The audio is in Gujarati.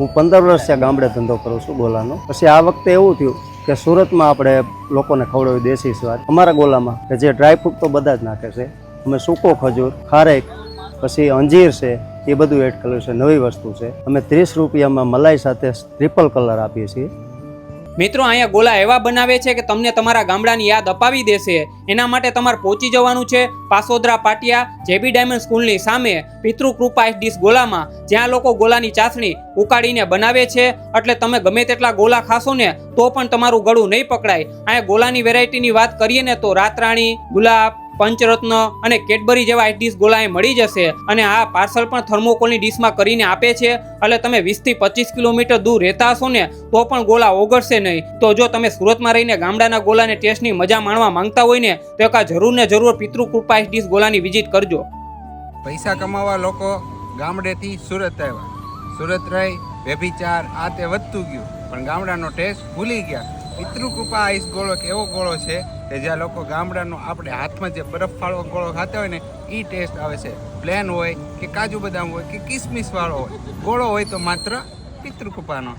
હું પંદર વર્ષ ત્યાં ગામડે ધંધો કરું છું ગોલાનો. પછી આ વખતે એવું થયું કે સુરતમાં આપણે લોકોને ખવડાવી દેશી સ્વાદ. અમારા ગોલામાં કે જે ડ્રાયફ્રૂટ તો બધા જ નાખે છે. અમે સૂકો ખજૂર, ખારેક, પછી અંજીર છે, એ બધું એડ કર્યું છે, નવી વસ્તુ છે. અમે ત્રીસ રૂપિયામાં મલાઈ સાથે ટ્રિપલ કલર આપીએ છીએ. મિત્રો, અહીંયા ગોલા એવા બનાવે છે કે તમને તમારા ગામડાની યાદ અપાવી દેશે. એના માટે તમારે પહોંચી જવાનું છે પાસોદરા પાટિયા, જેબી ડાયમંડ સ્કૂલની સામે પિતૃ કૃપા ડીશ ગોલામાં. જ્યાં લોકો ગોલાની ચાસણી ઉકાળીને બનાવે છે. એટલે તમે ગમે તેટલા ગોલા ખાશો ને, તો પણ તમારું ગળું નહીં પકડાય. અહીંયા ગોલાની વેરાયટીની વાત કરીએ ને તો રાતરાણી, ગુલાબ પંચરત્ન અને કેડબરી જેવા ડીશ ગોલાએ મળી જશે અને આ પાર્સલ પણ થર્મોકોલની ડીશમાં કરીને આપે છે. એટલે તમે વીસથી પચીસ કિલોમીટર દૂર રહેતા હશો ને, તો પણ ગોલા ઓગળશે નહીં. તો જો તમે સુરતમાં રહીને ગામડાના ગોલાને ટેસ્ટની મજા માણવા માંગતા હોય ને, તો એક જરૂર ને જરૂર પિતૃ કૃપા ડીશ ગોલાની વિઝિટ કરજો. પૈસા કમાવા લોકો ગામડેથી સુરત આવ્યા. સુરત રહી, વ્યભિચાર આ તે વધતું ગયું. પણ ગામડાનો ટેસ્ટ ભૂલી ગયા. પિતૃકૃપા આઈસ ગોળો એક એવો ગોળો છે કે જ્યાં લોકો ગામડાનો આપણે હાથમાં જે બરફવાળો ગોળો ખાતા હોય ને એ ટેસ્ટ આવે છે. પ્લેન હોય કે કાજુ બદામ હોય કે કિસમિસ વાળો હોય. ગોળો હોય તો માત્ર પિતૃકૃપાનો